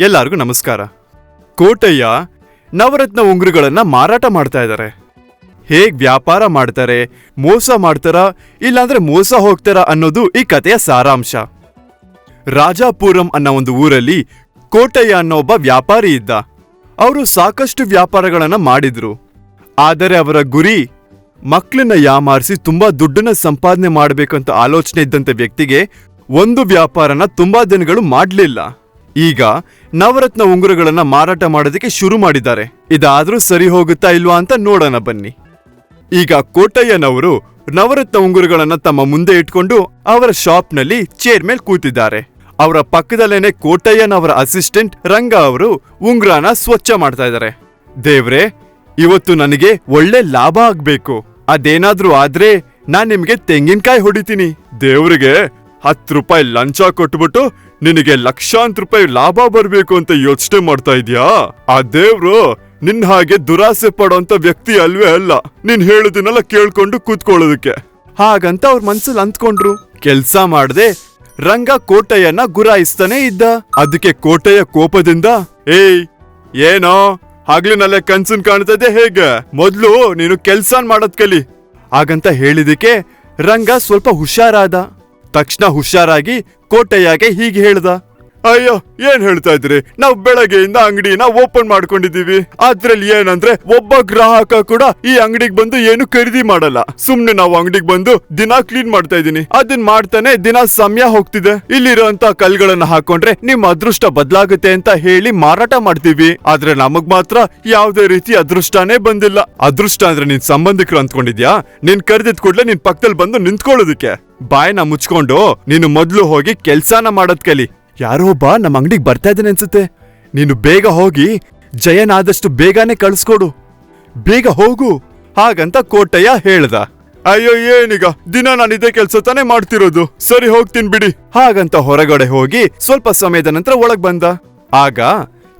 ಎಲ್ಲರಿಗೂ ನಮಸ್ಕಾರ. ಕೋಟಯ್ಯ ನವರತ್ನ ಉಂಗುರುಗಳನ್ನು ಮಾರಾಟ ಮಾಡ್ತಾ ಇದ್ದಾರೆ ಹೇಗ್ ವ್ಯಾಪಾರ ಮಾಡ್ತಾರೆ, ಮೋಸ ಮಾಡ್ತಾರಾ, ಇಲ್ಲಾಂದ್ರೆ ಮೋಸ ಹೋಗ್ತಾರಾ ಅನ್ನೋದು ಈ ಕಥೆಯ ಸಾರಾಂಶ. ರಾಜಾಪುರಂ ಅನ್ನೋ ಒಂದು ಊರಲ್ಲಿ ಕೋಟಯ್ಯ ಅನ್ನೋ ಒಬ್ಬ ವ್ಯಾಪಾರಿ ಇದ್ದ. ಅವರು ಸಾಕಷ್ಟು ವ್ಯಾಪಾರಗಳನ್ನು ಮಾಡಿದ್ರು. ಆದರೆ ಅವರ ಗುರಿ ಮಕ್ಕಳನ್ನ ಯಾಮಾರಿಸಿ ತುಂಬಾ ದುಡ್ಡನ್ನ ಸಂಪಾದನೆ ಮಾಡಬೇಕಂತ ಆಲೋಚನೆ ಇದ್ದಂತ ವ್ಯಕ್ತಿಗೆ ಒಂದು ವ್ಯಾಪಾರನ ತುಂಬಾ ದಿನಗಳು ಮಾಡ್ಲಿಲ್ಲ. ಈಗ ನವರತ್ನ ಉಂಗುರಗಳನ್ನ ಮಾರಾಟ ಮಾಡೋದಕ್ಕೆ ಶುರು ಮಾಡಿದ್ದಾರೆ. ಇದಾದ್ರೂ ಸರಿ ಹೋಗುತ್ತಾ ಇಲ್ವಾ ಅಂತ ನೋಡೋಣ ಬನ್ನಿ. ಈಗ ಕೋಟಯ್ಯನವರು ನವರತ್ನ ಉಂಗುರಗಳನ್ನ ತಮ್ಮ ಮುಂದೆ ಇಟ್ಕೊಂಡು ಅವರ ಶಾಪ್ನಲ್ಲಿ ಚೇರ್ ಮೇಲೆ ಕೂತಿದ್ದಾರೆ. ಅವರ ಪಕ್ಕದಲ್ಲೇನೆ ಕೋಟಯ್ಯನವರ ಅಸಿಸ್ಟೆಂಟ್ ರಂಗ ಅವರು ಉಂಗುರನ ಸ್ವಚ್ಛ ಮಾಡ್ತಾ ಇದ್ದಾರೆ. ದೇವ್ರೆ, ಇವತ್ತು ನನಗೆ ಒಳ್ಳೆ ಲಾಭ ಆಗ್ಬೇಕು. ಅದೇನಾದ್ರೂ ಆದ್ರೆ ನಾನ್ ನಿಮ್ಗೆ ತೆಂಗಿನಕಾಯಿ ಹೊಡಿತೀನಿ. ದೇವ್ರಿಗೆ ಹತ್ತು ರೂಪಾಯಿ ಲಂಚ ಕೊಟ್ಬಿಟ್ಟು ನಿನಗೆ ಲಕ್ಷಾಂತರ ರೂಪಾಯಿ ಲಾಭ ಬರ್ಬೇಕು ಅಂತ ಯೋಚನೆ ಮಾಡ್ತಾ ಇದ್ಯಾ? ಆ ದೇವ್ರು ನಿನ್ ಹಾಗೆ ದುರಾಸೆ ಪಡೋಂತ ವ್ಯಕ್ತಿ ಅಲ್ವೇ ಅಲ್ಲ. ನೀನ್ ಹೇಳುದನ್ನೆಲ್ಲ ಕೇಳ್ಕೊಂಡು ಕೂತ್ಕೊಳ್ಳೋದಕ್ಕೆ. ಹಾಗಂತ ಅವ್ರ ಮನ್ಸಲ್ಲಿ ಅಂದ್ಕೊಂಡ್ರು ಕೆಲ್ಸ ಮಾಡದೆ ರಂಗ ಕೋಟಯ್ಯನ ಗುರಾಯಿಸ್ತಾನೆ ಇದ್ದ. ಅದಕ್ಕೆ ಕೋಟಯ್ಯ ಕೋಪದಿಂದ, ಏಯ್, ಏನೋ? ಹಗ್ಲಿನಲ್ಲೇ ಕನ್ಸನ್ ಕಾಣ್ತದೆ ಹೇಗೆ? ಮೊದ್ಲು ನೀನು ಕೆಲ್ಸ ಮಾಡೋದ್ ಕಲಿ. ಹಾಗಂತ ಹೇಳಿದಕ್ಕೆ ರಂಗ ಸ್ವಲ್ಪ ಹುಷಾರಾದ. ತಕ್ಷಣ ಹುಷಾರಾಗಿ ಕೋಟೆಯಾಗೆ ಹೀಗೆ ಹೇಳ್ದ, ಅಯ್ಯೋ, ಏನ್ ಹೇಳ್ತಾ ಇದ್ರಿ? ನಾವ್ ಬೆಳಗ್ಗೆಯಿಂದ ಅಂಗಡಿನ ಓಪನ್ ಮಾಡ್ಕೊಂಡಿದೀವಿ ಅದ್ರಲ್ಲಿ ಏನಂದ್ರೆ ಒಬ್ಬ ಗ್ರಾಹಕ ಕೂಡ ಈ ಅಂಗಡಿಗೆ ಬಂದು ಏನು ಖರೀದಿ ಮಾಡಲ್ಲ. ಸುಮ್ನೆ ನಾವು ಅಂಗಡಿಗೆ ಬಂದು ದಿನ ಕ್ಲೀನ್ ಮಾಡ್ತಾ ಇದೀನಿ ಅದನ್ ಮಾಡ್ತಾನೆ ದಿನ ಸಮಯ ಹೋಗ್ತಿದೆ. ಇಲ್ಲಿರೋಂತ ಕಲ್ಗಳನ್ನ ಹಾಕೊಂಡ್ರೆ ನಿಮ್ ಅದೃಷ್ಟ ಬದ್ಲಾಗುತ್ತೆ ಅಂತ ಹೇಳಿ ಮಾರಾಟ ಮಾಡ್ತೀವಿ. ಆದ್ರೆ ನಮಗ್ ಮಾತ್ರ ಯಾವ್ದೇ ರೀತಿ ಅದೃಷ್ಟನೇ ಬಂದಿಲ್ಲ. ಅದೃಷ್ಟ ಅಂದ್ರೆ ನಿನ್ ಸಂಬಂಧಿಕರು ಅಂದ್ಕೊಂಡಿದ್ಯಾ ನಿನ್ ಕರೆದಿದ್ ಕೂಡ್ಲೆ ನಿನ್ ಪಕ್ಕದಲ್ಲಿ ಬಂದು ನಿಂತ್ಕೊಳ್ಳೋದಕ್ಕೆ. ಬಾಯ್ನ ಮುಚ್ಕೊಂಡು ನೀನು ಮೊದ್ಲು ಹೋಗಿ ಕೆಲ್ಸಾನ ಮಾಡೋದ್ ಕಲಿ. ಯಾರೋ ಒಬ್ಬ ನಮ್ಮ ಅಂಗಡಿಗೆ ಬರ್ತಾ ಇದ್ದಾನೆ ಅನ್ಸುತ್ತೆ. ನೀನು ಬೇಗ ಹೋಗಿ ಜಯನಾದಷ್ಟು ಬೇಗನೆ ಕಳಿಸ್ಕೊಡು. ಬೇಗ ಹೋಗು. ಹಾಗಂತ ಕೋಟಯ್ಯ ಹೇಳ್ದ. ಅಯ್ಯೋ, ಏನೀಗ? ದಿನ ನಾನು ಇದೇ ಕೆಲ್ಸ ತಾನೇ ಮಾಡ್ತಿರೋದು. ಸರಿ, ಹೋಗ್ತೀನಿ ಬಿಡಿ. ಹಾಗಂತ ಹೊರಗಡೆ ಹೋಗಿ ಸ್ವಲ್ಪ ಸಮಯದ ನಂತರ ಒಳಗ್ ಬಂದ. ಆಗ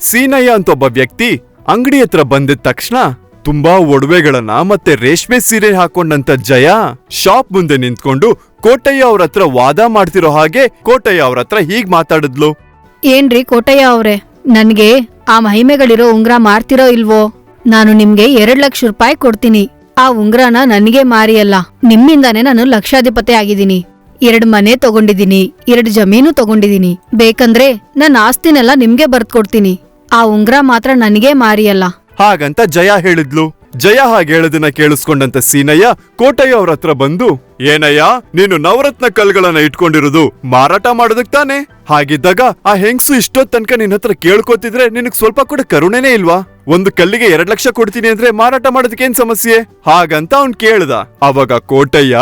ಸೀನಯ್ಯ ಅಂತ ಒಬ್ಬ ವ್ಯಕ್ತಿ ಅಂಗಡಿ ಹತ್ರ ಬಂದಿದ ತಕ್ಷಣ ತುಂಬಾ ಒಡವೆಗಳನ್ನ ಮತ್ತೆ ರೇಷ್ಮೆ ಸೀರೆ ಹಾಕೊಂಡಂತ ಜಯ ಶಾಪ್ ಮುಂದೆ ನಿಂತ್ಕೊಂಡು ಕೋಟಯ್ಯ ಅವ್ರ ವಾದ ಮಾಡ್ತಿರೋ ಹಾಗೆ ಕೋಟಯ್ಯ ಅವ್ರ ಹತ್ರ ಹೀಗ್ ಮಾತಾಡಿದ್ಲು. ಏನ್ರಿ ಕೋಟಯ್ಯ ಅವ್ರೆ? ನನ್ಗೆ ಆ ಮಹಿಮೆಗಳಿರೋ ಉಂಗ್ರ ಮಾರ್ತಿರೋ ಇಲ್ವೋ? ನಾನು ನಿಮ್ಗೆ ಎರಡ್ ಲಕ್ಷ ರೂಪಾಯಿ ಕೊಡ್ತೀನಿ. ಆ ಉಂಗ್ರನ ನನಗೆ ಮಾರಿಯಲ್ಲ. ನಿಮ್ಮಿಂದಾನೇ ನಾನು ಲಕ್ಷಾಧಿಪತಿ ಆಗಿದ್ದೀನಿ. ಎರಡ್ ಮನೆ ತಗೊಂಡಿದ್ದೀನಿ. ಎರಡ್ ಜಮೀನು ತಗೊಂಡಿದ್ದೀನಿ. ಬೇಕಂದ್ರೆ ನನ್ನ ಆಸ್ತಿನೆಲ್ಲ ನಿಮ್ಗೆ ಬರ್ದ್ಕೊಡ್ತೀನಿ. ಆ ಉಂಗ್ರ ಮಾತ್ರ ನನಗೆ ಮಾರಿಯಲ್ಲ. ಹಾಗಂತ ಜಯ ಹೇಳಿದ್ಲು. ಜಯ ಹಾಗೆ ಹೇಳೋದನ್ನ ಕೇಳಿಸ್ಕೊಂಡಂತ ಸೀನಯ್ಯ ಕೋಟಯ್ಯ ಅವ್ರ ಹತ್ರ ಬಂದು, ಏನಯ್ಯ, ನೀನು ನವರತ್ನ ಕಲ್ಗಳನ್ನ ಇಟ್ಕೊಂಡಿರೋದು ಮಾರಾಟ ಮಾಡೋದಕ್ ತಾನೆ? ಹಾಗಿದ್ದಾಗ ಆ ಹೆಂಗ್ಸು ಇಷ್ಟೊತ್ ತನಕ ನಿನ್ ಹತ್ರ ಕೇಳ್ಕೊತಿದ್ರೆ ನಿನಗ್ ಸ್ವಲ್ಪ ಕೂಡ ಕರುಣೆನೇ ಇಲ್ವಾ? ಒಂದು ಕಲ್ಲಿಗೆ ಎರಡ್ ಲಕ್ಷ ಕೊಡ್ತೀನಿ ಅಂದ್ರೆ ಮಾರಾಟ ಮಾಡೋದಕ್ಕೆ ಏನ್ ಸಮಸ್ಯೆ? ಹಾಗಂತ ಅವ್ನ್ ಕೇಳ್ದ. ಅವಾಗ ಕೋಟಯ್ಯ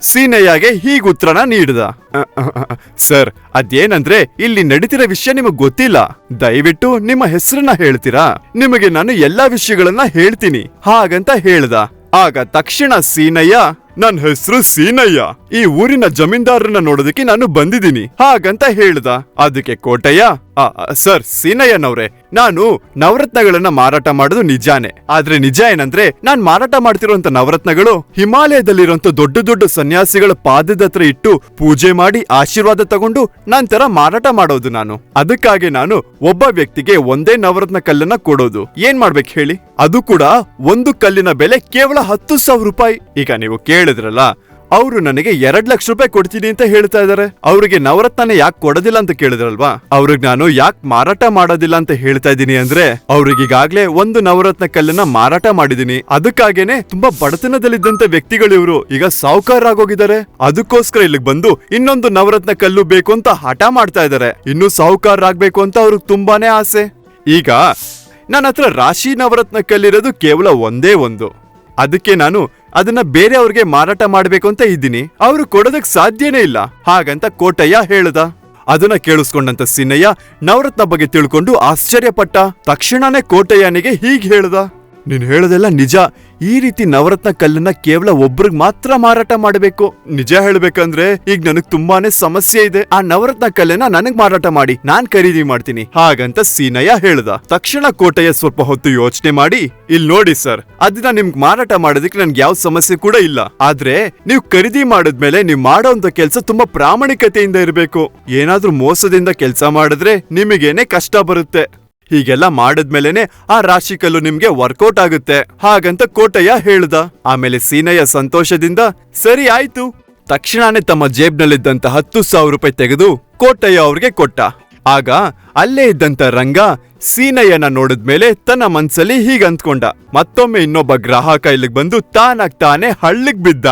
ಸೀನಯ್ಯಗೆ ಹೀಗ್ ಉತ್ತರನ ನೀಡ್ದ. ಸರ್, ಅದೇನಂದ್ರೆ, ಇಲ್ಲಿ ನಡೀತಿರೋ ವಿಷಯ ನಿಮಗ್ ಗೊತ್ತಿಲ್ಲ. ದಯವಿಟ್ಟು ನಿಮ್ಮ ಹೆಸರನ್ನ ಹೇಳ್ತೀರಾ? ನಿಮಗೆ ನಾನು ಎಲ್ಲಾ ವಿಷಯಗಳನ್ನ ಹೇಳ್ತೀನಿ. ಹಾಗಂತ ಹೇಳ್ದ. ಆಗ ತಕ್ಷಣ ಸೀನಯ್ಯ ನನ್ ಹೆಸರು ಸೀನಯ್ಯ. ಈ ಊರಿನ ಜಮೀನ್ದಾರನ್ನ ನೋಡೋದಕ್ಕೆ ನಾನು ಬಂದಿದ್ದೀನಿ. ಹಾಗಂತ ಹೇಳ್ದ. ಅದಕ್ಕೆ ಕೋಟಯ್ಯ ಸರ್ ಸೀನಯ್ಯನವ್ರೆ. ನಾನು ನವರತ್ನಗಳನ್ನ ಮಾರಾಟ ಮಾಡೋದು ನಿಜಾನೇ. ಆದ್ರೆ ನಿಜ ಏನಂದ್ರೆ, ನಾನ್ ಮಾರಾಟ ಮಾಡ್ತಿರುವಂತ ನವರತ್ನಗಳು ಹಿಮಾಲಯದಲ್ಲಿರುವಂತ ದೊಡ್ಡ ದೊಡ್ಡ ಸನ್ಯಾಸಿಗಳ ಪಾದದ ಇಟ್ಟು ಪೂಜೆ ಮಾಡಿ ಆಶೀರ್ವಾದ ತಗೊಂಡು ನಂತರ ಮಾರಾಟ ಮಾಡೋದು ನಾನು. ಅದಕ್ಕಾಗಿ ನಾನು ಒಬ್ಬ ವ್ಯಕ್ತಿಗೆ ಒಂದೇ ನವರತ್ನ ಕಲ್ಲನ್ನ ಕೊಡೋದು. ಏನ್ ಮಾಡ್ಬೇಕು ಹೇಳಿ? ಅದು ಕೂಡ ಒಂದು ಕಲ್ಲಿನ ಬೆಲೆ ಕೇವಲ ಹತ್ತು ಸಾವಿರ ರೂಪಾಯಿ. ಈಗ ನೀವು ಕೇಳಿದ್ರಲ್ಲ ಅವರು ನನಗೆ ಎರಡ್ ಲಕ್ಷ ರೂಪಾಯಿ ಕೊಡ್ತೀನಿ ಅಂತ ಹೇಳ್ತಾ ಇದಾರೆ. ಅವ್ರಿಗೆ ನವರತ್ನ ಯಾಕೆ ಕೊಡೋದಿಲ್ಲ ಅಂತ ಕೇಳಿದ್ರಲ್ವಾ? ಅವ್ರಿಗೆ ನಾನು ಯಾಕೆ ಮಾರಾಟ ಮಾಡೋದಿಲ್ಲ ಅಂತ ಹೇಳ್ತಾ ಇದ್ದೀನಿ ಅಂದ್ರೆ, ಅವ್ರಿಗೆ ಈಗಾಗ್ಲೇ ಒಂದು ನವರತ್ನ ಕಲ್ಲನ್ನ ಮಾರಾಟ ಮಾಡಿದೀನಿ ಅದಕ್ಕಾಗೇನೆ ತುಂಬಾ ಬಡತನದಲ್ಲಿದ್ದಂತ ವ್ಯಕ್ತಿಗಳು ಇವರು. ಈಗ ಸಾಹುಕಾರರಾಗೋಗಿದ್ದಾರೆ ಅದಕ್ಕೋಸ್ಕರ ಇಲ್ಲಿಗೆ ಬಂದು ಇನ್ನೊಂದು ನವರತ್ನ ಕಲ್ಲು ಬೇಕು ಅಂತ ಹಠ ಮಾಡ್ತಾ ಇದಾರೆ. ಇನ್ನು ಸಾಹುಕಾರರಾಗ್ಬೇಕು ಅಂತ ಅವ್ರಿಗೆ ತುಂಬಾನೇ ಆಸೆ. ಈಗ ನನ್ನ ಹತ್ರ ರಾಶಿ ನವರತ್ನ ಕಲ್ಲಿರೋದು ಕೇವಲ ಒಂದೇ ಒಂದು. ಅದಕ್ಕೆ ನಾನು ಅದನ್ನ ಬೇರೆಯವ್ರಿಗೆ ಮಾರಾಟ ಮಾಡ್ಬೇಕು ಅಂತ ಇದ್ದೀನಿ. ಅವರು ಕೊಡೋದಕ್ ಸಾಧ್ಯನೇ ಇಲ್ಲ. ಹಾಗಂತ ಕೋಟಯ್ಯ ಹೇಳ್ದ. ಅದನ್ನ ಕೇಳಿಸ್ಕೊಂಡಂತ ಸಿನ್ನಯ್ಯ ನವರತ್ನ ಬಗ್ಗೆ ತಿಳ್ಕೊಂಡು ಆಶ್ಚರ್ಯಪಟ್ಟ. ತಕ್ಷಣನೇ ಕೋಟಯ್ಯನಿಗೆ ಹೀಗ್ ಹೇಳ್ದ. ನೀನ್ ಹೇಳೋದೆಲ್ಲ ನಿಜ. ಈ ರೀತಿ ನವರತ್ನ ಕಲ್ಲನ್ನ ಕೇವಲ ಒಬ್ರಿಗೆ ಮಾತ್ರ ಮಾರಾಟ ಮಾಡಬೇಕು. ನಿಜ ಹೇಳ್ಬೇಕಂದ್ರೆ ಈಗ ನನಗ್ ತುಂಬಾನೇ ಸಮಸ್ಯೆ ಇದೆ. ಆ ನವರತ್ನ ಕಲ್ಲನ್ನ ನನಗ್ ಮಾರಾಟ ಮಾಡಿ, ನಾನ್ ಖರೀದಿ ಮಾಡ್ತೀನಿ. ಹಾಗಂತ ಸೀನಯ್ಯ ಹೇಳ್ದ. ತಕ್ಷಣ ಕೋಟೆಯ ಸ್ವಲ್ಪ ಹೊತ್ತು ಯೋಚನೆ ಮಾಡಿ ಇಲ್ಲಿ ನೋಡಿ ಸರ್, ಅದನ್ನ ನಿಮ್ಗೆ ಮಾರಾಟ ಮಾಡೋದಕ್ಕೆ ನನ್ಗೆ ಯಾವ ಸಮಸ್ಯೆ ಕೂಡ ಇಲ್ಲ. ಆದ್ರೆ ನೀವು ಖರೀದಿ ಮಾಡಿದ್ಮೇಲೆ ನೀವು ಮಾಡೋಂತ ಕೆಲಸ ತುಂಬಾ ಪ್ರಾಮಾಣಿಕತೆಯಿಂದ ಇರಬೇಕು. ಏನಾದ್ರೂ ಮೋಸದಿಂದ ಕೆಲಸ ಮಾಡಿದ್ರೆ ನಿಮಗೇನೆ ಕಷ್ಟ ಬರುತ್ತೆ. ಹೀಗೆಲ್ಲ ಮಾಡಿದ್ಮೇಲೆನೆ ಆ ರಾಶಿಕಲ್ಲು ನಿಮ್ಗೆ ವರ್ಕೌಟ್ ಆಗುತ್ತೆ. ಹಾಗಂತ ಕೋಟಯ್ಯ ಹೇಳ್ದ. ಆಮೇಲೆ ಸೀನಯ್ಯ ಸಂತೋಷದಿಂದ, ಸರಿ ಆಯ್ತು. ತಕ್ಷಣನೇ ತಮ್ಮ ಜೇಬ್ನಲ್ಲಿದ್ದಂತ ಹತ್ತು ಸಾವಿರ ರೂಪಾಯಿ ತೆಗೆದು ಕೋಟಯ್ಯ ಅವ್ರಿಗೆ ಕೊಟ್ಟ. ಆಗ ಅಲ್ಲೇ ಇದ್ದಂತ ರಂಗ ಸೀನಯ್ಯನ ನೋಡಿದ್ಮೇಲೆ ತನ್ನ ಮನ್ಸಲ್ಲಿ ಹೀಗಂದ್ಕೊಂಡ ಮತ್ತೊಮ್ಮೆ ಇನ್ನೊಬ್ಬ ಗ್ರಾಹಕ ಇಲ್ಲಿಗೆ ಬಂದು ತಾನಾಗ್ ತಾನೇ ಹಳ್ಳಿಗ್ ಬಿದ್ದ.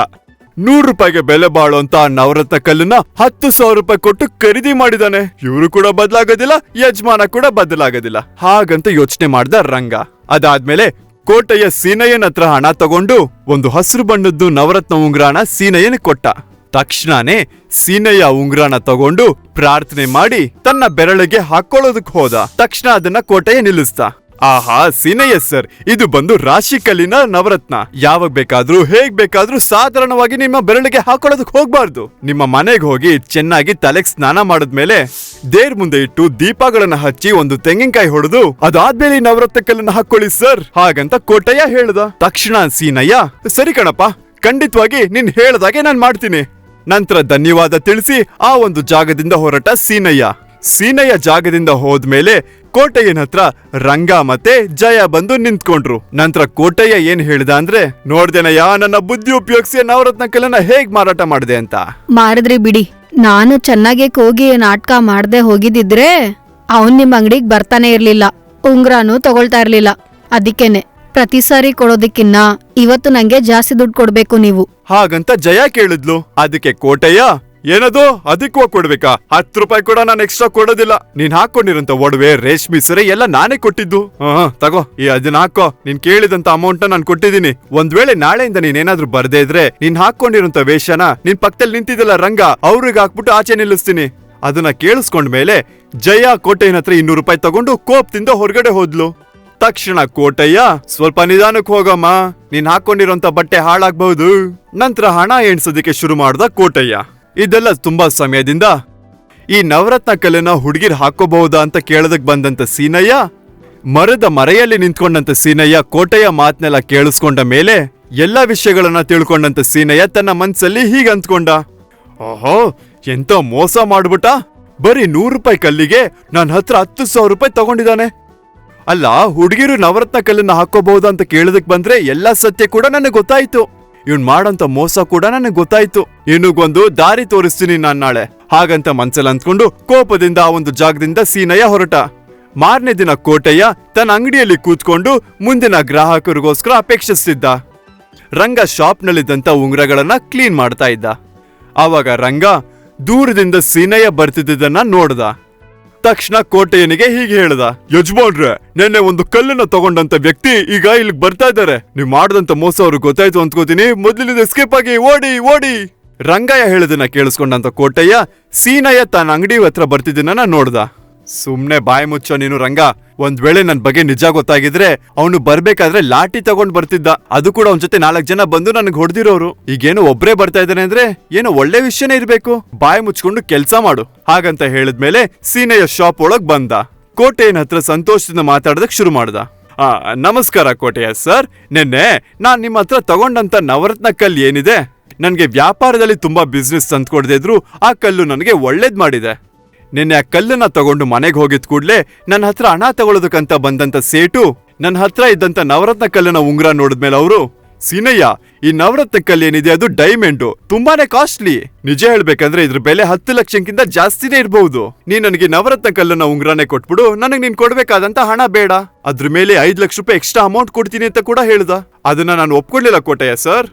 ನೂರು ರೂಪಾಯಿಗೆ ಬೆಲೆ ಬಾಳುವಂತ ನವರತ್ನ ಕಲ್ಲನ್ನ ಹತ್ತು ಸಾವಿರ ರೂಪಾಯಿ ಕೊಟ್ಟು ಖರೀದಿ ಮಾಡಿದಾನೆ. ಇವರು ಕೂಡ ಬದಲಾಗೋದಿಲ್ಲ, ಯಜಮಾನ ಕೂಡ ಬದಲಾಗೋದಿಲ್ಲ. ಹಾಗಂತ ಯೋಚನೆ ಮಾಡ್ದ ರಂಗ. ಅದಾದ್ಮೇಲೆ ಕೋಟೆಯ ಸೀನಯ್ಯನ ಹತ್ರ ಹಣ ತಗೊಂಡು ಒಂದು ಹಸಿರು ಬಣ್ಣದ್ದು ನವರತ್ನ ಉಂಗ್ರಾಣ ಸೀನಯ್ಯನ ಕೊಟ್ಟ. ತಕ್ಷಣನೇ ಸೀನಯ್ಯ ಉಂಗ್ರಾಣ ತಗೊಂಡು ಪ್ರಾರ್ಥನೆ ಮಾಡಿ ತನ್ನ ಬೆರಳಿಗೆ ಹಾಕೊಳ್ಳೋದಕ್ ಹೋದ. ತಕ್ಷಣ ಅದನ್ನ ಕೋಟೆಯ ನಿಲ್ಲಿಸ್ದ. ಆಹಾ ಸಿನಯ ಸರ್. ಇದು ಬಂದು ರಾಶಿ ಕಲ್ಲಿನ ನವರತ್ನ. ಯಾವಾಗ ಬೇಕಾದ್ರೂ, ಹೇಗ್ ಬೇಕಾದ್ರೂ ಸಾಧಾರಣವಾಗಿ ನಿಮ್ಮ ಬೆರಳಿಗೆ ಹಾಕೊಳ್ಳೋದಕ್ ಹೋಗ್ಬಾರ್ದು. ನಿಮ್ಮ ಮನೆಗೆ ಹೋಗಿ ಚೆನ್ನಾಗಿ ತಲೆಗ್ ಸ್ನಾನ ಮಾಡಿದ್ಮೇಲೆ ದೇರ್ ಮುಂದೆ ಇಟ್ಟು ದೀಪಗಳನ್ನ ಹಚ್ಚಿ ಒಂದು ತೆಂಗಿನಕಾಯಿ ಹೊಡೆದು ಅದಾದ್ಮೇಲೆ ನವರತ್ನ ಕಲ್ಲನ್ನ ಹಾಕೊಳ್ಳಿ ಸರ್. ಹಾಗಂತ ಕೋಟಯ್ಯ ಹೇಳ್ದ. ತಕ್ಷಣ ಸೀನಯ್ಯ, ಸರಿ ಕಣಪ್ಪ, ಖಂಡಿತವಾಗಿ ನೀನ್ ಹೇಳ್ದಾಗೆ ನಾನ್ ಮಾಡ್ತೀನಿ. ನಂತರ ಧನ್ಯವಾದ ತಿಳಿಸಿ ಆ ಒಂದು ಜಾಗದಿಂದ ಹೊರಟ ಸೀನಯ್ಯ. ಸೀನಯ್ಯ ಜಾಗದಿಂದ ಹೋದ್ಮೇಲೆ ಕೋಟಯ್ಯನ ಹತ್ರ ರಂಗ ಮತ್ತೆ ಜಯ ಬಂದು ನಿಂತ್ಕೊಂಡ್ರು. ನಂತರ ಕೋಟಯ್ಯ ಏನ್ ಹೇಳ್ದ ಅಂದ್ರೆ ನೋಡ್ದೇನಯ್ಯ ನನ್ನ ಬುದ್ಧಿ ಉಪಯೋಗಿಸಿ ನವರತ್ನ ಕಲ್ಲನ್ನ ಹೇಗ್ ಮಾರಾಟ ಮಾಡಿದೆ ಅಂತ. ಮಾರಿದ್ರಿ ಬಿಡಿ. ನಾನು ಚೆನ್ನಾಗಿ ಕೂಗಿ ನಾಟಕ ಮಾಡ್ದೆ ಹೋಗಿದ್ದಿದ್ರೆ ಅವನ್ ನಿಮ್ ಅಂಗಡಿಗ್ ಬರ್ತಾನೆ ಇರ್ಲಿಲ್ಲ. ಉಂಗ್ರಾನು ತಗೊಳ್ತಾ ಇರ್ಲಿಲ್ಲ. ಅದಕ್ಕೇನೆ ಪ್ರತಿ ಸಾರಿ ಕೊಡೋದಕ್ಕಿನ್ನ ಇವತ್ತು ನಂಗೆ ಜಾಸ್ತಿ ದುಡ್ಡು ಕೊಡ್ಬೇಕು ನೀವು. ಹಾಗಂತ ಜಯ ಕೇಳಿದ್ಲು. ಅದಕ್ಕೆ ಕೋಟಯ್ಯ ಏನದು? ಅದಕ್ಕೂ ಕೊಡ್ಬೇಕಾ? ಹತ್ತು ರೂಪಾಯಿ ಕೂಡ ನಾನು ಎಕ್ಸ್ಟ್ರಾ ಕೊಡೋದಿಲ್ಲ. ನೀನ್ ಹಾಕೊಂಡಿರಂತ ಒಡವೆ, ರೇಷ್ಮೆ, ಸೀರೆ ಎಲ್ಲ ನಾನೇ ಕೊಟ್ಟಿದ್ದು. ಹಾ ತಗೋ, ಈ ಅದನ್ನ ಹಾಕೋ. ನೀನ್ ಕೇಳಿದಂತ ಅಮೌಂಟ್ ನಾನು ಕೊಟ್ಟಿದ್ದೀನಿ. ಒಂದ್ ವೇಳೆ ನಾಳೆಯಿಂದ ನೀನೇನಾದ್ರೂ ಬರದೇ ಇದ್ರೆ, ನೀನ್ ಹಾಕೊಂಡಿರಂತ ವೇಷನ ನಿನ್ ಪಕ್ಕದಲ್ಲಿ ನಿಂತಿದ್ದಲ್ಲ ರಂಗ ಅವ್ರಿಗೆ ಹಾಕ್ಬಿಟ್ಟು ಆಚೆ ನಿಲ್ಲಿಸ್ತೀನಿ. ಅದನ್ನ ಕೇಳಿಸ್ಕೊಂಡ್ಮೇಲೆ ಜಯ ಕೋಟೆಯನ ಹತ್ರ ಇನ್ನೂರು ರೂಪಾಯಿ ತಗೊಂಡು ಕೋಪದಿಂದ ಹೊರಗಡೆ ಹೋದ್ಲು. ತಕ್ಷಣ ಕೋಟಯ್ಯ, ಸ್ವಲ್ಪ ನಿಧಾನಕ್ಕೆ ಹೋಗಮ್ಮ. ನೀನ್ ಹಾಕೊಂಡಿರೋಂತ ಬಟ್ಟೆ ಹಾಳಾಗ್ಬಹುದು. ನಂತರ ಹಣ ಎಣ್ಸೋದಿಕ್ಕೆ ಶುರು ಮಾಡ್ದ ಕೋಟಯ್ಯ. ಇದೆಲ್ಲ ತುಂಬಾ ಸಮಯದಿಂದ ಈ ನವರತ್ನ ಕಲೆನ ಹುಡುಗಿರ್ ಹಾಕೋಬಹುದಾ ಅಂತ ಕೇಳದಕ್ ಬಂದಂತ ಸೀನಯ್ಯ, ಮರದ ಮರೆಯಲ್ಲಿ ನಿಂತ್ಕೊಂಡಂತ ಸೀನಯ್ಯ, ಕೋಟೆಯ ಮಾತ್ನೆಲ್ಲ ಕೇಳಿಸ್ಕೊಂಡ ಮೇಲೆ ಎಲ್ಲಾ ವಿಷಯಗಳನ್ನ ತಿಳ್ಕೊಂಡಂತ ಸೀನಯ್ಯ ತನ್ನ ಮನ್ಸಲ್ಲಿ ಹೀಗೆ ಅಂದ್ಕೊಂಡ ಓಹೋ ಎಂತ ಮೋಸ ಮಾಡ್ಬಿಟ್ಟ? ಬರೀ ನೂರು ರೂಪಾಯಿ ಕಲ್ಲಿಗೆ ನನ್ನ ಹತ್ರ ಹತ್ತು ಸಾವಿರ ರೂಪಾಯಿ ತಗೊಂಡಿದ್ದಾನೆ. ಅಲ್ಲ, ಹುಡುಗಿರು ನವರತ್ನ ಕಲ್ಲನ್ನ ಹಾಕೋಬಹುದು ಅಂತ ಕೇಳದಕ್ ಬಂದ್ರೆ ಎಲ್ಲಾ ಸತ್ಯ ಕೂಡ ನನಗೆ ಗೊತ್ತಾಯ್ತು. ಇವ್ನ್ ಮಾಡಂತ ಮೋಸ ಕೂಡ ನನಗೆ ಗೊತ್ತಾಯ್ತು. ಇನ್ನುಗೊಂದು ದಾರಿ ತೋರಿಸ್ತೀನಿ ನಾನ್ ನಾಳೆ. ಹಾಗಂತ ಮನ್ಸಲ್ಲಿ ಅಂದ್ಕೊಂಡು ಕೋಪದಿಂದ ಆ ಒಂದು ಜಾಗದಿಂದ ಸೀನಯ್ಯ ಹೊರಟ. ಮಾರನೇ ದಿನ ಕೋಟಯ್ಯ ತನ್ನ ಅಂಗಡಿಯಲ್ಲಿ ಕೂತ್ಕೊಂಡು ಮುಂದಿನ ಗ್ರಾಹಕರಿಗೋಸ್ಕರ ಅಪೇಕ್ಷಿಸ್ತಿದ್ದ. ರಂಗ ಶಾಪ್ನಲ್ಲಿದ್ದಂತ ಉಂಗ್ರಗಳನ್ನ ಕ್ಲೀನ್ ಮಾಡ್ತಾ ಇದ್ದ. ಆವಾಗ ರಂಗ ದೂರದಿಂದ ಸೀನಯ್ಯ ಬರ್ತಿದ್ದನ್ನ ನೋಡ್ದ. ತಕ್ಷಣ ಕೋಟೆಯನಿಗೆ ಹೀಗೆ ಹೇಳಿದ, ಯಜಮಾನ್ರೆ, ನೆನ್ನೆ ಒಂದು ಕಲ್ಲನ್ನ ತಗೊಂಡಂತ ವ್ಯಕ್ತಿ ಈಗ ಇಲ್ಲಿಗೆ ಬರ್ತಾ ಇದ್ದಾರೆ. ನೀವ್ ಮಾಡ್ದಂತ ಮೋಸ ಅವ್ರಿಗೆ ಗೊತ್ತಾಯ್ತು ಅಂದ್ಕೋತೀನಿ ಮೊದಲಿಂದ ಎಸ್ಕೇಪ್ ಆಗಿ ಓಡಿ ಓಡಿ. ರಂಗಯ್ಯ ಹೇಳದನ್ನ ಕೇಳಿಸ್ಕೊಂಡಂತ ಕೋಟಯ್ಯ ಸೀನಯ್ಯ ತನ್ನ ಅಂಗಡಿ ಹತ್ರ ಬರ್ತಿದ್ದನ್ನ ನೋಡ್ದ. ಸುಮ್ನೆ ಬಾಯಿ ಮುಚ್ಚೋ ನೀನು ರಂಗ. ಒಂದ್ ವೇಳೆ ನನ್ ಬಗ್ಗೆ ನಿಜ ಗೊತ್ತಾಗಿದ್ರೆ ಅವನು ಬರ್ಬೇಕಾದ್ರೆ ಲಾಠಿ ತಗೊಂಡ್ ಬರ್ತಿದ್ದ. ಅದು ಕೂಡ ಅವನ್ ಜೊತೆ ನಾಲ್ಕ್ ಜನ ಬಂದು ನನಗೆ ಹೊಡೆದಿರೋರು. ಈಗೇನು ಒಬ್ರೇ ಬರ್ತಾ ಇದ್ದಾನೆ ಅಂದ್ರೆ ಏನೋ ಒಳ್ಳೆ ವಿಷಯನೇ ಇರ್ಬೇಕು. ಬಾಯಿ ಮುಚ್ಕೊಂಡು ಕೆಲ್ಸ ಮಾಡು. ಹಾಗಂತ ಹೇಳಿದ್ಮೇಲೆ ಸೀನೆಯ ಶಾಪ್ ಒಳಗ್ ಬಂದ. ಕೋಟೆಯನ್ ಹತ್ರ ಸಂತೋಷದಿಂದ ಮಾತಾಡೋದಕ್ ಶುರು ಮಾಡ್ದ. ಆ, ನಮಸ್ಕಾರ ಕೋಟೆಯ ಸರ್. ನಿನ್ನೆ ನಾನ್ ನಿಮ್ಮ ಹತ್ರ ತಗೊಂಡಂತ ನವರತ್ನ ಕಲ್ಲು ಏನಿದೆ? ನನ್ಗೆ ವ್ಯಾಪಾರದಲ್ಲಿ ತುಂಬಾ ಬಿಸ್ನೆಸ್ ತಂದ್ಕೊಡ್ದಿದ್ರು ಆ ಕಲ್ಲು ನನಗೆ ಒಳ್ಳೇದ್ ಮಾಡಿದೆ. ನಿನ್ನೆ ಆ ಕಲ್ಲನ್ನ ತಗೊಂಡು ಮನೆಗೆ ಹೋಗಿದ್ ಕೂಡ್ಲೆ ನನ್ನ ಹತ್ರ ಹಣ ತಗೊಳ್ಳೋದಕ್ಕಂತ ಬಂದಂತ ಸೇಟು ನನ್ನ ಹತ್ರ ಇದ್ದಂತ ನವರತ್ನ ಕಲ್ಲನ ಉಂಗ್ರ ನೋಡಿದ್ಮೇಲೆ ಅವರು, ಸೀನಯ್ಯ, ಈ ನವರತ್ನ ಕಲ್ಲು ಏನಿದೆ ಅದು ಡೈಮಂಡು, ತುಂಬಾನೇ ಕಾಸ್ಟ್ಲಿ. ನಿಜ ಹೇಳ್ಬೇಕಂದ್ರೆ ಇದ್ರ ಬೆಲೆ ಹತ್ತು ಲಕ್ಷಕ್ಕಿಂತ ಜಾಸ್ತಿನೇ ಇರಬಹುದು ನೀನ್ ನನಗೆ ನವರತ್ನ ಕಲ್ಲನ್ನ ಉಂಗ್ರಾನೆ ಕೊಟ್ಬಿಡು, ನನಗೆ ನೀನ್ ಕೊಡ್ಬೇಕಾದಂತ ಹಣ ಬೇಡ. ಅದ್ರ ಮೇಲೆ ಐದ್ ಲಕ್ಷ ರೂಪಾಯಿ ಎಕ್ಸ್ಟ್ರಾ ಅಮೌಂಟ್ ಕೊಡ್ತೀನಿ ಅಂತ ಕೂಡ ಹೇಳ್ದ. ಅದನ್ನ ನಾನು ಒಪ್ಕೊಳ್ಳಿಲ್ಲ ಕೋಟಯ್ಯ ಸರ್.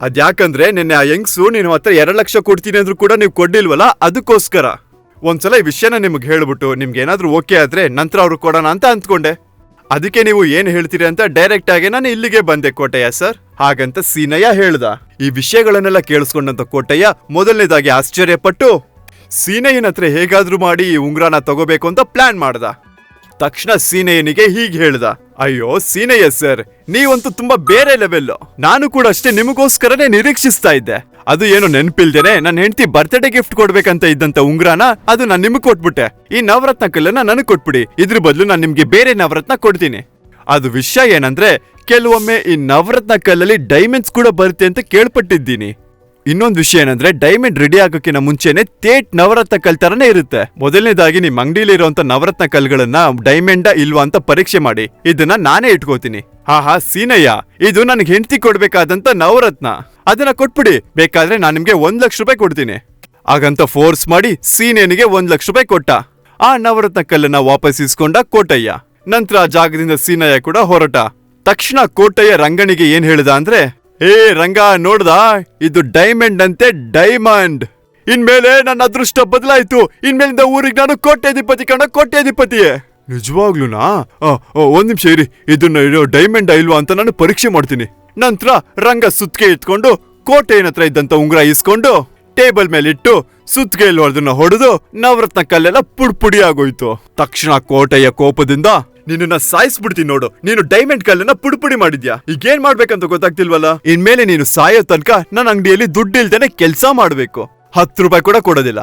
ಅದ್ಯಾಕಂದ್ರೆ ನಿನ್ನೆ ಆ ಯಂಗ್ಸು ನೀನು ಹತ್ರ ಎರಡ್ ಲಕ್ಷ ಕೊಡ್ತೀನಿ ಅಂದ್ರೂ ಕೂಡ ನೀವು ಕೊಡ್ಲಿಲ್ವಲ್ಲ, ಅದಕ್ಕೋಸ್ಕರ. ಒಂದ್ಸಲ ಈ ವಿಷಯನ ನಿಮ್ಗೆ ಹೇಳ್ಬಿಟ್ಟು ನಿಮ್ಗೆ ಏನಾದ್ರೂ ಓಕೆ ಆದ್ರೆ ನಂತರ ಅವ್ರು ಕೊಡೋಣ ಅಂತ ಅಂದ್ಕೊಂಡೆ. ಅದಕ್ಕೆ ನೀವು ಏನು ಹೇಳ್ತೀರಿ ಅಂತ ಡೈರೆಕ್ಟ್ ಆಗಿ ನಾನು ಇಲ್ಲಿಗೆ ಬಂದೆ ಕೋಟಯ್ಯ ಸರ್. ಹಾಗಂತ ಸೀನಯ್ಯ ಹೇಳ್ದ. ಈ ವಿಷಯಗಳನ್ನೆಲ್ಲ ಕೇಳಿಸ್ಕೊಂಡಂತ ಕೋಟಯ್ಯ ಮೊದಲನೇದಾಗಿ ಆಶ್ಚರ್ಯಪಟ್ಟು, ಸೀನಯ್ಯನ ಹತ್ರ ಹೇಗಾದ್ರೂ ಮಾಡಿ ಈ ಉಂಗ್ರನ ತಗೋಬೇಕು ಅಂತ ಪ್ಲಾನ್ ಮಾಡ್ದ. ತಕ್ಷಣ ಸೀನಯ್ಯನಿಗೆ ಹೀಗೆ ಹೇಳ್ದ, ಅಯ್ಯೋ ಸೀನಯ್ಯ ಸರ್, ನೀವಂತೂ ತುಂಬಾ ಬೇರೆ ಲೆವೆಲ್ ನಾನು ಕೂಡ ಅಷ್ಟೇ ನಿಮಗೋಸ್ಕರನೇ ನಿರೀಕ್ಷಿಸ್ತಾ ಇದ್ದೆ. ಅದು ಏನು ನೆನ್ಪಿಲ್ದೇನೆ ನನ್ನ ಹೆಂಡತಿ ಬರ್ತ್ಡೇ ಗಿಫ್ಟ್ ಕೊಡ್ಬೇಕಂತ ಇದ್ದಂತ ಉಂಗ್ರಾನ, ಅದು ನಾನು ನಿಮಗೆ ಕೊಟ್ಬಿಟ್ಟೆ. ಈ ನವರತ್ನ ಕಲ್ಲನ್ನ ನನಗೆ ಕೊಟ್ಬಿಡಿ. ಇದ್ರ ಬದಲು ನಾನು ನಿಮ್ಗೆ ಬೇರೆ ನವರತ್ನ ಕೊಡ್ತೀನಿ. ಅದು ವಿಷಯ ಏನಂದ್ರೆ, ಕೆಲವೊಮ್ಮೆ ಈ ನವರತ್ನ ಕಲ್ಲಲ್ಲಿ ಡೈಮಂಡ್ಸ್ ಕೂಡ ಬರುತ್ತೆ ಅಂತ ಕೇಳ್ಪಟ್ಟಿದ್ದೀನಿ. ಇನ್ನೊಂದು ವಿಷಯ ಏನಂದ್ರೆ, ಡೈಮಂಡ್ ರೆಡಿ ಆಗೋಕಿನ ಮುಂಚೆನೆ ತೇಟ್ ನವರತ್ನ ಕಲ್ ತರನೇ ಇರುತ್ತೆ. ಮೊದಲನೇದಾಗಿ ನಿಮ್ ಅಂಗಡಿಲಿ ಇರುವಂತ ನವರತ್ನ ಕಲ್ಗಳನ್ನ ಡೈಮಂಡ ಇಲ್ವಾ ಅಂತ ಪರೀಕ್ಷೆ ಮಾಡಿ. ಇದನ್ನ ನಾನೇ ಇಟ್ಕೋತೀನಿ. ಹಾ ಹಾ ಸೀನಯ್ಯ, ಇದು ನನಗೆ ಹೆಂಡತಿ ಕೊಡ್ಬೇಕಾದಂತ ನವರತ್ನ. ಅದನ್ನ ಕೊಟ್ಬಿಡಿ. ಬೇಕಾದ್ರೆ ನಾನು ನಿಮ್ಗೆ ಒಂದ್ ಲಕ್ಷ ರೂಪಾಯಿ ಕೊಡ್ತೀನಿ. ಹಾಗಂತ ಫೋರ್ಸ್ ಮಾಡಿ ಸೀನೇನಿಗೆ ಒಂದ್ ಲಕ್ಷ ರೂಪಾಯಿ ಕೊಟ್ಟ. ಆ ನವರತ್ನ ಕಲ್ಲನ್ನ ವಾಪಸ್ ಇಸ್ಕೊಂಡ ಕೋಟಯ್ಯ. ನಂತರ ಆ ಜಾಗದಿಂದ ಸೀನಯ್ಯ ಕೂಡ ಹೊರಟ. ತಕ್ಷಣ ಕೋಟಯ್ಯ ರಂಗನಿಗೆ ಏನ್ ಹೇಳಿದ ಅಂದ್ರೆ ಏ, ರಂಗ, ನೋಡ್ದ? ಇದು ಡೈಮಂಡ್ ಅಂತೆ ಡೈಮಂಡ್ ಇನ್ಮೇಲೆ ನನ್ನ ಅದೃಷ್ಟ ಬದಲಾಯ್ತು. ಇನ್ಮೇಲಿಂದ ಊರಿಗೆ ನಾನು ಕೋಟ್ಯಾಧಿಪತಿ ಕಣ, ಕೋಟ್ಯಾಧಿಪತಿಯೇ. ನಿಜವಾಗ್ಲೂನಾ? ಒಂದ್ ನಿಮಿಷ ಇರಿ. ಇದನ್ನ ಇದು ಡೈಮಂಡ್ ಇಲ್ವಾ ಅಂತ ನಾನು ಪರೀಕ್ಷೆ ಮಾಡ್ತೀನಿ. ನಂತರ ರಂಗ ಸುತ್ತಿಗೆ ಇಟ್ಕೊಂಡು, ಕೋಟೆಯನ ಹತ್ರ ಇದ್ದಂತ ಉಂಗುರ ಇಸ್ಕೊಂಡು ಟೇಬಲ್ ಮೇಲೆ ಇಟ್ಟು ಸುತ್ತಿಗೆ ಅದನ್ನ ಹೊಡೆದು, ನವರತ್ನ ಕಲ್ಲೆಲ್ಲ ಪುಡ್ ಪುಡಿ ಆಗೋಯ್ತು. ತಕ್ಷಣ ಕೋಟೆಯ ಕೋಪದಿಂದ ನಿನ್ನ ಸಾಯಿಸ್ಬಿಡ್ತೀನಿ ನೋಡು. ನೀನು ಡೈಮಂಡ್ ಕಲ್ಲನ್ನ ಪುಡಿಪುಡಿ ಪುಡಿ ಮಾಡಿದ್ಯಾ? ಈಗೇನ್ ಮಾಡ್ಬೇಕಂತ ಗೊತ್ತಾಗ್ತಿಲ್ವಲ್ಲ? ಇನ್ಮೇಲೆ ನೀನು ಸಾಯೋ ತನಕ ನನ್ನ ಅಂಗಡಿಯಲ್ಲಿ ದುಡ್ಡು ಇಲ್ದೇನೆ ಕೆಲಸ ಮಾಡಬೇಕು. ಹತ್ತು ರೂಪಾಯಿ ಕೂಡ ಕೊಡೋದಿಲ್ಲ.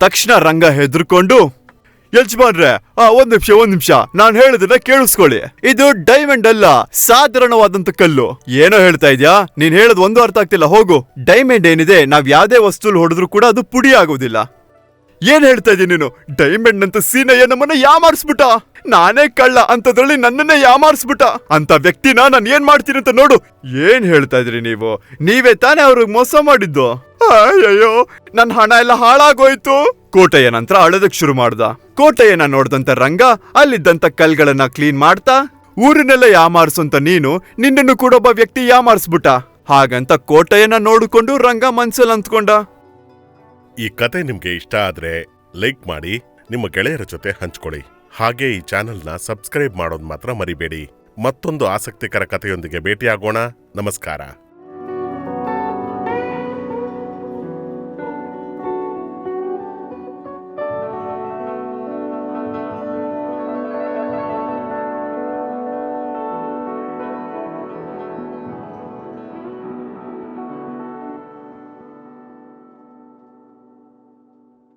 ತಕ್ಷಣ ರಂಗ ಹೆದರ್ಕೊಂಡು, ಯಜಮಾನ್ರೆ, ಆ, ಒಂದ್ ನಿಮಿಷ ಒಂದ್ ನಿಮಿಷ. ನಾನ್ ಹೇಳೋದನ್ನ ಕೇಳಿಸ್ಕೊಳ್ಳಿ. ಇದು ಡೈಮಂಡ್ ಅಲ್ಲ, ಸಾಧಾರಣವಾದಂತ ಕಲ್ಲು. ಏನೋ ಹೇಳ್ತಾ ಇದ್ಯಾ? ನೀನ್ ಹೇಳೋದು ಒಂದು ಅರ್ಥ ಆಗ್ತಿಲ್ಲ. ಹೋಗು. ಡೈಮಂಡ್ ಏನಿದೆ, ನಾವ್ ಯಾವ್ದೇ ವಸ್ತುಲ್ ಹೊಡೆದ್ರು ಕೂಡ ಅದು ಪುಡಿ ಆಗೋದಿಲ್ಲ. ಏನ್ ಹೇಳ್ತಾ ಇದೀನಿ ನೀನು? ಡೈಮಂಡ್ ಅಂತ ಸೀನಯ್ಯ ನಮ್ಮನ್ನ ಯಾಮಾರಿಸ್ಬಿಟ್ಟ? ನಾನೇ ಕಳ್ಳ ಅಂತದ್ರಲ್ಲಿ ನನ್ನನ್ನೇ ಯಾಮಾರಿಸ್ಬಿಟ್ಟ? ಅಂತ ವ್ಯಕ್ತಿನ ನಾನು ಏನ್ ಮಾಡ್ತೀನಿ ಅಂತ ನೋಡು. ಏನ್ ಹೇಳ್ತಾ ಇದ್ರಿ ನೀವು? ನೀವೇ ತಾನೇ ಅವ್ರಿಗೆ ಮೋಸ ಮಾಡಿದ್ದು? ಅಯ್ಯಯ್ಯೋ ನನ್ನ ಹಣ ಎಲ್ಲ ಹಾಳಾಗೋಯ್ತು. ಕೋಟೆಯ ನಂತರ ಅಳದಕ್ ಶುರು ಮಾಡ್ದ. ಕೋಟೆಯನ್ನ ನೋಡ್ದಂತ ರಂಗ ಅಲ್ಲಿದ್ದಂತ ಕಲ್ಗಳನ್ನ ಕ್ಲೀನ್ ಮಾಡ್ತಾ, ಊರಿನೆಲ್ಲ ಯಾಮಾರಿಸೋಂತ ನೀನು ನಿನ್ನನ್ನು ಕೂಡ ಒಬ್ಬ ವ್ಯಕ್ತಿ ಯಾಮಾರಿಸ್ಬಿಟ್ಟ. ಹಾಗಂತ ಕೋಟೆಯನ್ನ ನೋಡಿಕೊಂಡು ರಂಗ ಮನ್ಸಲ್ಲಿ ಅಂದ್ಕೊಂಡ ಈ ಕತೆ ನಿಮ್ಗೆ ಇಷ್ಟ ಆದ್ರೆ ಲೈಕ್ ಮಾಡಿ, ನಿಮ್ಮ ಗೆಳೆಯರ ಜೊತೆ ಹಂಚ್ಕೊಳ್ಳಿ. ಹಾಗೆ ಈ ಚಾನೆಲ್ನ ಸಬ್ಸ್ಕ್ರೈಬ್ ಮಾಡೋದು ಮಾತ್ರ ಮರಿಬೇಡಿ. ಮತ್ತೊಂದು ಆಸಕ್ತಿಕರ ಕಥೆಯೊಂದಿಗೆ ಭೇಟಿಯಾಗೋಣ. ನಮಸ್ಕಾರ.